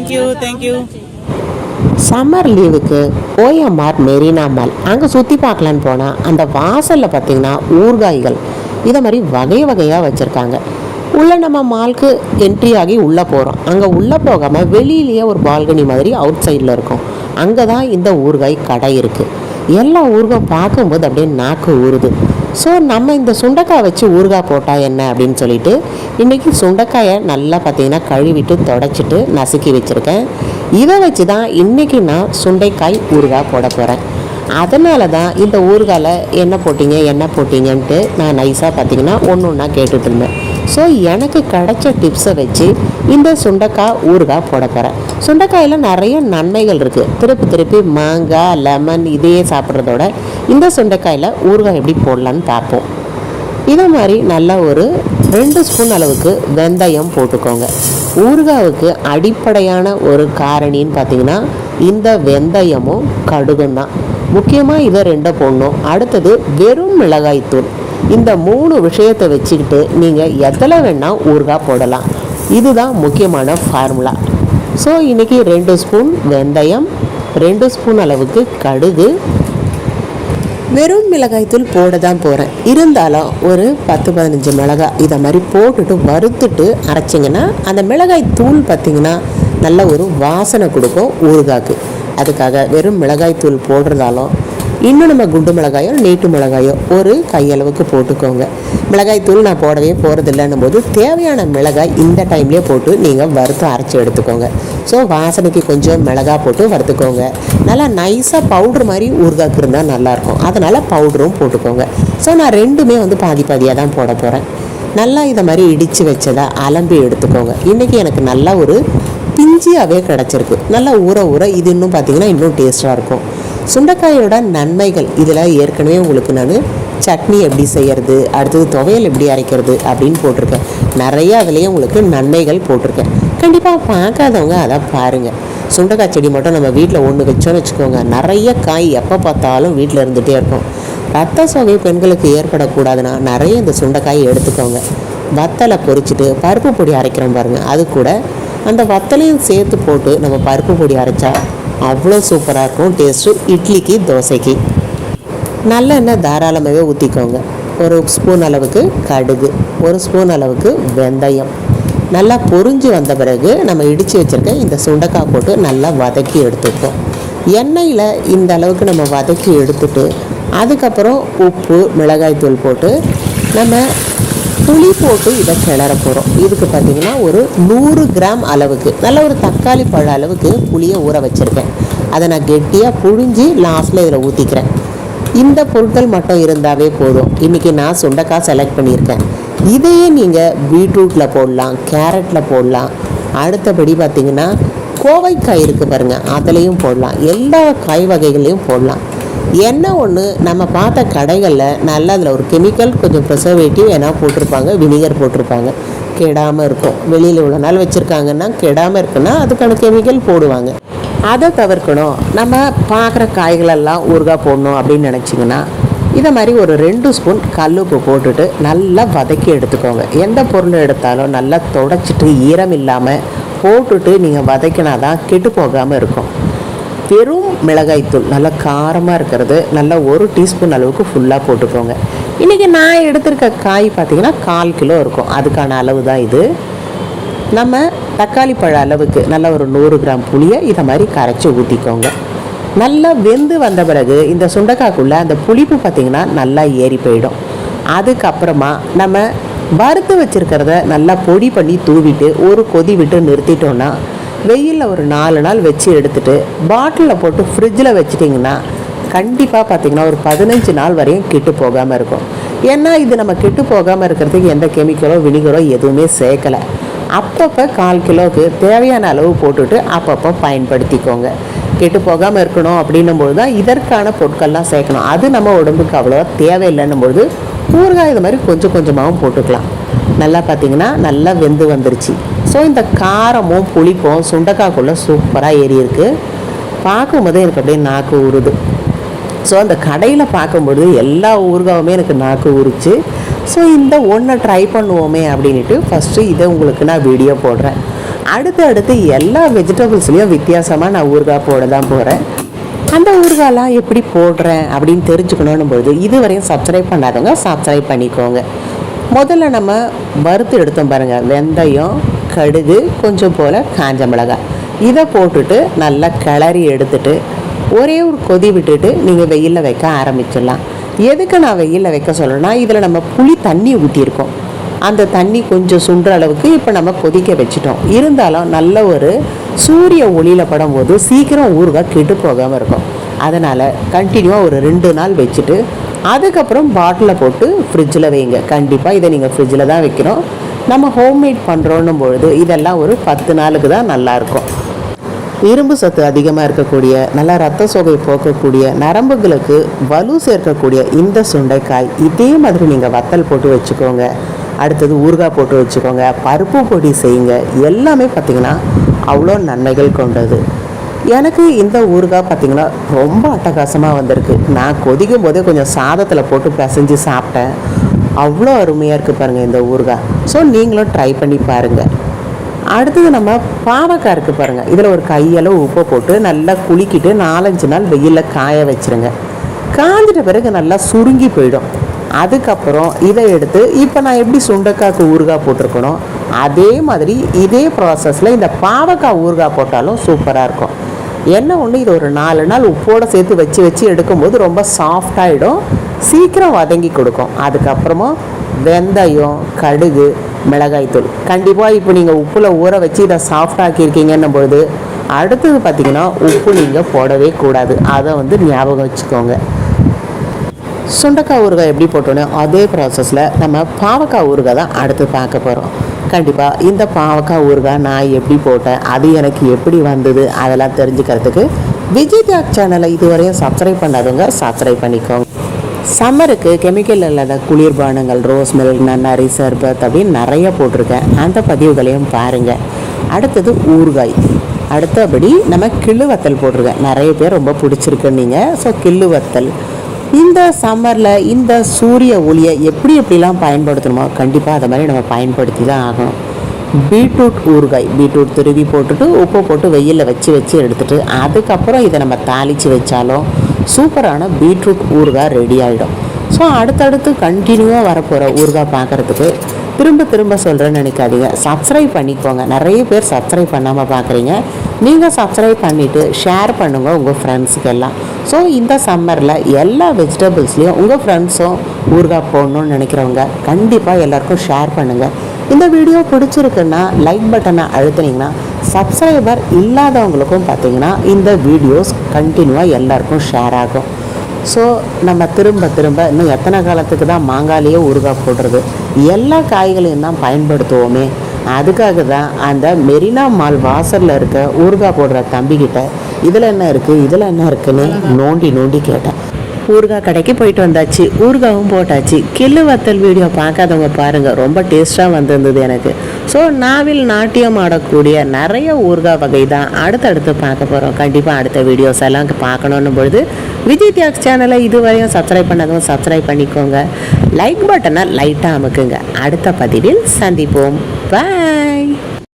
Thank you thank you summer லீவுக்கு OMR Marina mall அங்கே சுற்றி பார்க்கலான்னு போனால் அந்த வாசலில் பார்த்தீங்கன்னா ஊர்காய்கள். இதை மாதிரி வகை வகையாக வச்சுருக்காங்க. உள்ளே நம்ம மால்க்கு என்ட்ரி ஆகி உள்ளே போகிறோம் அங்கே உள்ளே போகாமல் வெளியிலேயே ஒரு பால்கனி மாதிரி அவுட் சைடில் இருக்கும். அங்கே தான் இந்த ஊர்காய் கடை இருக்குது எல்லா ஊறுகாய் பார்க்கும்போது அப்படியே நாக்கு ஊறுது. ஸோ நம்ம இந்த சுண்டைக்காய் வச்சு ஊறுகாய் போட்டால் என்ன அப்படின்னு சொல்லிட்டு இன்றைக்கி சுண்டைக்காயை நல்லா பார்த்தீங்கன்னா கழுவிட்டு தொடச்சிட்டு நசுக்கி வச்சுருக்கேன். இதை வச்சு தான் இன்றைக்கி நான் சுண்டைக்காய் ஊறுகாய் போட போகிறேன் அதனால தான் இந்த ஊறுகாயில் என்ன போட்டீங்க என்ன போட்டீங்கன்ட்டு நான் நைஸாக பார்த்தீங்கன்னா ஒன்று ஒன்றா கேட்டுட்ருந்தேன். ஸோ எனக்கு கிடைச்ச டிப்ஸை வச்சு இந்த சுண்டைக்காய் ஊறுகாய் போட போகிறேன் சுண்டைக்காயில் நிறைய நன்மைகள் இருக்குது திருப்பி திருப்பி மாங்காய் லெமன் இதையே சாப்பிட்றதோட இந்த சுண்டைக்காயில் ஊறுகாய் எப்படி போடலான்னு பார்ப்போம். இதை மாதிரி நல்லா ஒரு ரெண்டு ஸ்பூன் அளவுக்கு வெந்தயம் போட்டுக்கோங்க. ஊறுகாவுக்கு அடிப்படையான ஒரு காரணின்னு பார்த்தீங்கன்னா இந்த வெந்தயமும் கடுகும் தான் முக்கியமாக இதை ரெண்டை போடணும். அடுத்தது வெறும் மிளகாய்த்தூள் இந்த மூணு விஷயத்தை வச்சுக்கிட்டு நீங்கள் எதில் வேணால் ஊறுகாய் போடலாம். இதுதான் முக்கியமான ஃபார்முலா ஸோ இன்றைக்கி ரெண்டு ஸ்பூன் வெந்தயம் ரெண்டு ஸ்பூன் அளவுக்கு கடுகு. வெறும் மிளகாய்த்தூள் போட தான் போகிறேன் இருந்தாலும் ஒரு பத்து பதினஞ்சு மிளகாய் இதை மாதிரி போட்டுட்டு வறுத்துட்டு அரைச்சிங்கன்னா அந்த மிளகாய் தூள் பார்த்திங்கன்னா நல்ல ஒரு வாசனை கொடுக்கும் ஊறுகாய்க்கு. அதுக்காக வெறும் மிளகாய் தூள் போடுறதாலும் இன்னும் நம்ம குண்டு மிளகாயோ நீட்டு மிளகாயோ ஒரு கையளவுக்கு போட்டுக்கோங்க. மிளகாய் தூள் நான் போடவே போகிறதில்லன்னும் போது தேவையான மிளகாய் இந்த டைம்லேயே போட்டு நீங்கள் வறுத்து அரைச்சி எடுத்துக்கோங்க. ஸோ வாசனைக்கு கொஞ்சம் மிளகாய் போட்டு வறுத்துக்கோங்க. நல்லா நைஸாக பவுட்ரு மாதிரி ஊறுகாய்க்கு இருந்தால் நல்லாயிருக்கும். அதனால் பவுடரும் போட்டுக்கோங்க. ஸோ நான் ரெண்டுமே வந்து பாதி பாதியாக தான் போட போகிறேன் நல்லா இதை மாதிரி இடித்து வச்சதை அலம்பி எடுத்துக்கோங்க. இன்றைக்கி எனக்கு நல்லா ஒரு பிஞ்சியாகவே கிடச்சிருக்கு. நல்லா ஊற ஊற இது இன்னும் பார்த்தீங்கன்னா இன்னும் டேஸ்ட்டாக இருக்கும். சுண்டைக்காயோட நன்மைகள் இதில் ஏற்கனவே உங்களுக்கு நான் சட்னி எப்படி செய்கிறது அடுத்தது துவையல் எப்படி அரைக்கிறது அப்படின்னு போட்டிருக்கேன். நிறைய அதுலேயே உங்களுக்கு நன்மைகள் போட்டிருக்கேன். கண்டிப்பாக பார்க்காதவங்க அதை பாருங்கள் சுண்டைக்காய் செடி மட்டும் நம்ம வீட்டில் ஒன்று வச்சோன்னு வச்சுக்கோங்க. நிறைய காய் எப்போ பார்த்தாலும் வீட்டில் இருந்துகிட்டே இருக்கும். ரத்த சோகை பெண்களுக்கு ஏற்படக்கூடாதுன்னா நிறைய இந்த சுண்டைக்காய் எடுத்துக்கோங்க. வத்தலை பொரிச்சிட்டு பருப்பு பொடி அரைக்கிறோம் பாருங்கள் அது கூட அந்த வத்தலையும் சேர்த்து போட்டு நம்ம பருப்பு பொடி அரைச்சா அவ்வளோ சூப்பராக இருக்கும். டேஸ்ட்டு இட்லிக்கு தோசைக்கு. நல்லெண்ணெய் தாராளமாகவே ஊற்றிக்கோங்க ஒரு ஸ்பூன் அளவுக்கு கடுகு ஒரு ஸ்பூன் அளவுக்கு வெந்தயம். நல்லா பொறிஞ்சு வந்த பிறகு நம்ம இடித்து வச்சுருக்க இந்த சுண்டக்காய் போட்டு நல்லா வதக்கி எடுத்துப்போம் எண்ணெயில் இந்த அளவுக்கு நம்ம வதக்கி எடுத்துட்டு அதுக்கப்புறம் உப்பு மிளகாய் தூள் போட்டு நம்ம புளி போட்டு இதை கிளற போகிறோம் இதுக்கு பார்த்தீங்கன்னா ஒரு நூறு கிராம் அளவுக்கு நல்ல ஒரு தக்காளி பழ அளவுக்கு புளியை ஊற வச்சுருக்கேன். அதை நான் கெட்டியாக புழிஞ்சு லாஸ்ட்டில் இதில் ஊற்றிக்கிறேன் இந்த பொருட்கள் மட்டும் இருந்தாவே போதும். இன்றைக்கி நான் சுண்டக்காய் செலக்ட் பண்ணியிருக்கேன். இதையே நீங்கள் பீட்ரூட்டில் போடலாம் கேரட்டில் போடலாம். அடுத்தபடி பார்த்தீங்கன்னா கோவைக்காய் இருக்குது பாருங்கள் அதுலேயும் போடலாம். எல்லா காய் வகைகளையும் போடலாம். என்ன ஒன்று நம்ம பார்த்த கடைகளில் நல்லா அதில் ஒரு கெமிக்கல் கொஞ்சம் ப்ரிசர்வேட்டிவ் ஏன்னா போட்டிருப்பாங்க வினிகர் போட்டிருப்பாங்க. கெடாமல் இருக்கும். வெளியில் இவ்வளோ நாள் வச்சுருக்காங்கன்னா கெடாமல் இருக்குன்னா அதுக்கான கெமிக்கல் போடுவாங்க. அதை தவிர்க்கணும். நம்ம பார்க்குற காய்களெல்லாம் ஊறுகாய் போடணும் அப்படின்னு நினச்சிங்கன்னா இதை மாதிரி ஒரு ரெண்டு ஸ்பூன் கல்லுப்பு போட்டுட்டு நல்லா வதக்கி எடுத்துக்கோங்க. எந்த பொருள் எடுத்தாலும் நல்லா தொடச்சிட்டு ஈரம் இல்லாமல் போட்டுட்டு நீங்கள் வதக்கினா தான் கெட்டு போகாமல் இருக்கும். வெறும் மிளகாய்த்தூள் நல்லா காரமாக இருக்கிறது. நல்லா ஒரு டீஸ்பூன் அளவுக்கு ஃபுல்லாக போட்டுக்கோங்க. இன்றைக்கி நான் எடுத்திருக்க காய் பார்த்தீங்கன்னா கால் கிலோ இருக்கும். அதுக்கான அளவு தான் இது. நம்ம தக்காளி பழ அளவுக்கு நல்ல ஒரு நூறு கிராம் புளியை இதை மாதிரி கரைச்சி ஊற்றிக்கோங்க நல்லா வெந்து வந்த பிறகு இந்த சுண்டக்காய்க்குள்ளே அந்த புளிப்பு பார்த்திங்கன்னா நல்லா ஏறி போயிடும். அதுக்கப்புறமா நம்ம வறுத்து வச்சுருக்கிறத நல்லா பொடி பண்ணி தூவிட்டு ஒரு கொதி விட்டு நிறுத்திட்டோன்னா வெயிலில் ஒரு நாலு நாள் வச்சு எடுத்துகிட்டு பாட்டிலில் போட்டு ஃப்ரிட்ஜில் வச்சிட்டிங்கன்னா கண்டிப்பாக பார்த்தீங்கன்னா ஒரு பதினஞ்சு நாள் வரையும் கெட்டு போகாமல் இருக்கும். ஏன்னா இது நம்ம கெட்டு போகாமல் இருக்கிறதுக்கு எந்த கெமிக்கலோ வினிகரோ எதுவுமே சேர்க்கலை. அப்பப்போ கால் கிலோவுக்கு தேவையான அளவு போட்டுட்டு அப்பப்போ பயன்படுத்திக்கோங்க. கெட்டு போகாமல் இருக்கணும் அப்படின்னும் பொழுது தான் இதற்கான பொருட்கள்லாம் சேர்க்கணும். அது நம்ம உடம்புக்கு அவ்வளோவா தேவையில்லைன்னும் பொழுது ஊறுகாய் இது மாதிரி கொஞ்சம் கொஞ்சமாகவும் போட்டுக்கலாம். நல்லா பார்த்தீங்கன்னா நல்லா வெந்து வந்துருச்சு. ஸோ இந்த காரமும் புளிப்பும் சுண்டக்காய்க்குள்ளே சூப்பராக ஏறி பார்க்கும்போது பார்க்கும்போதே எனக்கு அப்படியே நாக்கு ஊறுது. ஸோ அந்த கடையில் பார்க்கும்பொழுது எல்லா ஊறுகாவுமே எனக்கு நாக்கு ஊறிச்சு. ஸோ இந்த ஒன்றை ட்ரை பண்ணுவோமே அப்படின்ட்டு ஃபஸ்ட்டு இதை உங்களுக்கு நான் வீடியோ போடுறேன். அடுத்து அடுத்து எல்லா வெஜிடபிள்ஸ்லேயும் வித்தியாசமாக நான் ஊறுகாய் போட தான் போகிறேன் அந்த ஊறுகாலாம் எப்படி போடுறேன் அப்படின்னு தெரிஞ்சுக்கணும்னு பொழுது இதுவரையும் சப்ஸ்கிரைப் பண்ணாதவங்க சப்ஸ்கிரைப் பண்ணிக்கோங்க. முதல்ல நம்ம வறுத்து எடுத்தோம் பாருங்கள் வெந்தயம் கடுகு கொஞ்சம் போல் காஞ்ச மிளகாய். இதை போட்டுட்டு நல்லா கிளறி எடுத்துட்டு ஒரே ஒரு கொதி விட்டுட்டு நீங்கள் வெயிலில் வைக்க ஆரம்பிச்சிடலாம். எதுக்கு நான் வெயிலில் வைக்க சொல்கிறேன்னா இதில் நம்ம புளி தண்ணி ஊற்றியிருக்கோம் அந்த தண்ணி கொஞ்சம் சுண்டுற அளவுக்கு இப்போ நம்ம கொதிக்க வச்சிட்டோம். இருந்தாலும் நல்ல ஒரு சூரிய ஒளியில் படும்போது சீக்கிரம் ஊறுகாய் கெட்டு போகாமல் இருக்கும். அதனால் கண்டினியூவாக ஒரு ரெண்டு நாள் வச்சுட்டு அதுக்கப்புறம் பாட்டிலில் போட்டு ஃப்ரிட்ஜில் வைங்க. கண்டிப்பாக இதை நீங்கள் ஃப்ரிட்ஜில் தான் வைக்கிறோம் நம்ம ஹோம்மேட் பண்ணுறோன்னும் பொழுது இதெல்லாம் ஒரு பத்து நாளுக்கு தான் நல்லாயிருக்கும் இரும்பு சத்து அதிகமாக இருக்கக்கூடிய நல்லா ரத்த சோகை போக்கக்கூடிய நரம்புகளுக்கு வலு சேர்க்கக்கூடிய இந்த சுண்டைக்காய் இதே மாதிரி நீங்கள் வத்தல் போட்டு வச்சுக்கோங்க. அடுத்தது ஊறுகாய் போட்டு வச்சுக்கோங்க. பருப்பு பொடி செய்யுங்க. எல்லாமே பார்த்திங்கன்னா அவ்வளோ நன்மைகள் கொண்டது. எனக்கு இந்த ஊறுகாய் பார்த்திங்கன்னா ரொம்ப அட்டகாசமாக வந்திருக்கு. நான் கொதிக்கும் போதே கொஞ்சம் சாதத்தில் போட்டு பிசைஞ்சு சாப்பிட்டேன். அவ்வளோ அருமையாக இருக்குது பாருங்கள் இந்த ஊறுகாய் ஸோ நீங்களும் ட்ரை பண்ணி பாருங்கள் அடுத்தது நம்ம பாவக்காய் இருக்குது பாருங்கள் இதில் ஒரு கையளவு உப்பை போட்டு நல்லா குளிக்கிட்டு நாலஞ்சு நாள் வெயிலில் காய வச்சுருங்க. காஞ்சிட்ட பிறகு நல்லா சுருங்கி போயிடும். அதுக்கப்புறம் இதை எடுத்து இப்போ நான் எப்படி சுண்டைக்காய்க்கு ஊறுகாய் போட்டிருக்கணும் அதே மாதிரி இதே ப்ராசஸில் இந்த பாவக்காய் ஊறுகாய் போட்டாலும் சூப்பராக இருக்கும். என்ன ஒன்று இது ஒரு நாலு நாள் உப்போடு சேர்த்து வச்சு வச்சு எடுக்கும்போது ரொம்ப சாஃப்டாகிடும் சீக்கிரம் வதங்கி கொடுக்கும். அதுக்கப்புறமா வெந்தயம் கடுகு மிளகாய்த்தூள் கண்டிப்பாக இப்போ நீங்கள் உப்பில் ஊற வச்சு இதை சாஃப்டாக்கியிருக்கீங்கன்னும் பொழுது அடுத்தது பார்த்திங்கன்னா உப்பு நீங்கள் போடவே கூடாது. அதை வந்து ஞாபகம் வச்சுக்கோங்க. சுண்டக்காய் ஊறுகாய் எப்படி போட்டோன்னே அதே ப்ராசஸில் நம்ம பாவக்காய் ஊறுகாய் தான் அடுத்து பார்க்க போகிறோம் கண்டிப்பாக இந்த பாவக்காய் ஊறுகாய் நான் எப்படி போட்டேன்? அது எனக்கு எப்படி வந்தது? அதெல்லாம் தெரிஞ்சுக்கிறதுக்கு விஜய் தியாக் சேனலை இதுவரையும் சப்ஸ்கிரைப் பண்ணாதவங்க சப்ஸ்கிரைப் பண்ணிக்கோங்க. சம்மருக்கு கெமிக்கல் இல்லாத குளிர்பானங்கள் ரோஸ் மில்க் நன்னாரி சர்பத் அப்படின்னு நிறைய போட்டிருக்கேன். அந்த பதிவுகளையும் பாருங்கள் அடுத்தது ஊறுகாய். அடுத்தபடி நம்ம கிள்ளு வத்தல் போட்டிருக்கேன். நிறைய பேர் ரொம்ப பிடிச்சிருக்கு நீங்கள் ஸோ கிள்ளு வத்தல். இந்த சம்மரில் இந்த சூரிய ஒளியை எப்படி எப்படிலாம் பயன்படுத்தணுமோ கண்டிப்பாக அதை மாதிரி நம்ம பயன்படுத்தி தான் ஆகணும். பீட்ரூட் ஊறுகாய் பீட்ரூட் துருவி போட்டுட்டு உப்பு போட்டு வெயிலில் வச்சு வச்சு எடுத்துட்டு அதுக்கப்புறம் இதை நம்ம தாளித்து வச்சாலும் சூப்பரான பீட்ரூட் ஊறுகாய் ரெடி ஆகிடும் ஸோ அடுத்தடுத்து கண்டினியூவாக வரப்போகிற ஊறுகாய் பார்க்குறதுக்கு திரும்ப திரும்ப சொல்கிறேன்னு நினைக்காதீங்க. சப்ஸ்கிரைப் பண்ணிக்கோங்க. நிறைய பேர் சப்ஸ்கிரைப் பண்ணாமல் பார்க்குறீங்க நீங்கள் சப்ஸ்கிரைப் பண்ணிவிட்டு ஷேர் பண்ணுங்கள் உங்கள் ஃப்ரெண்ட்ஸுக்கெல்லாம் ஸோ இந்த சம்மரில் எல்லா வெஜிடபிள்ஸ்லேயும் உங்கள் ஃப்ரெண்ட்ஸும் ஊறுகாய் போடணும்னு நினைக்கிறவங்க கண்டிப்பாக எல்லாருக்கும் ஷேர் பண்ணுங்கள் இந்த வீடியோ பிடிச்சிருக்குன்னா லைக் பட்டனை அழுத்துனீங்கன்னா சப்ஸ்கிரைபர் இல்லாதவங்களுக்கும் பார்த்தீங்கன்னா இந்த வீடியோஸ் கண்டினியூவாக எல்லாருக்கும் ஷேர் ஆகும். ஸோ நம்ம திரும்ப திரும்ப இன்னும் எத்தனை காலத்துக்கு தான் மாங்காலேயே ஊறுகாய் போடுறது? எல்லா காய்களையும் தான் பயன்படுத்துவோமே. அதுக்காக தான் அந்த மெரினா மால் வாசலில் இருக்க ஊறுகாய் போடுற தம்பிக்கிட்ட இதில் என்ன இருக்குது இதில் என்ன இருக்குன்னு? நோண்டி நோண்டி கேட்டேன். ஊறுகாய் கடைக்கு போயிட்டு வந்தாச்சு. ஊறுகாவும் போட்டாச்சு. கில்லு வத்தல் வீடியோ பார்க்காதவங்க பாருங்கள் ரொம்ப டேஸ்ட்டாக வந்திருந்தது எனக்கு. ஸோ நாவில் நாட்டியம் ஆடக்கூடிய நிறைய ஊறுகாய் வகை தான் அடுத்தடுத்து பார்க்க போகிறோம் கண்டிப்பாக அடுத்த வீடியோஸ் எல்லாம் பார்க்கணுன்னு பொழுது விஜய் தியாக்ஸ் சேனலை இதுவரையும் சப்ஸ்கிரைப் பண்ணாதவங்க சப்ஸ்கிரைப் பண்ணிக்கோங்க. லைக் பட்டனை லைட்டாக அமுக்குங்க. அடுத்த பதிவில் சந்திப்போம். பாய்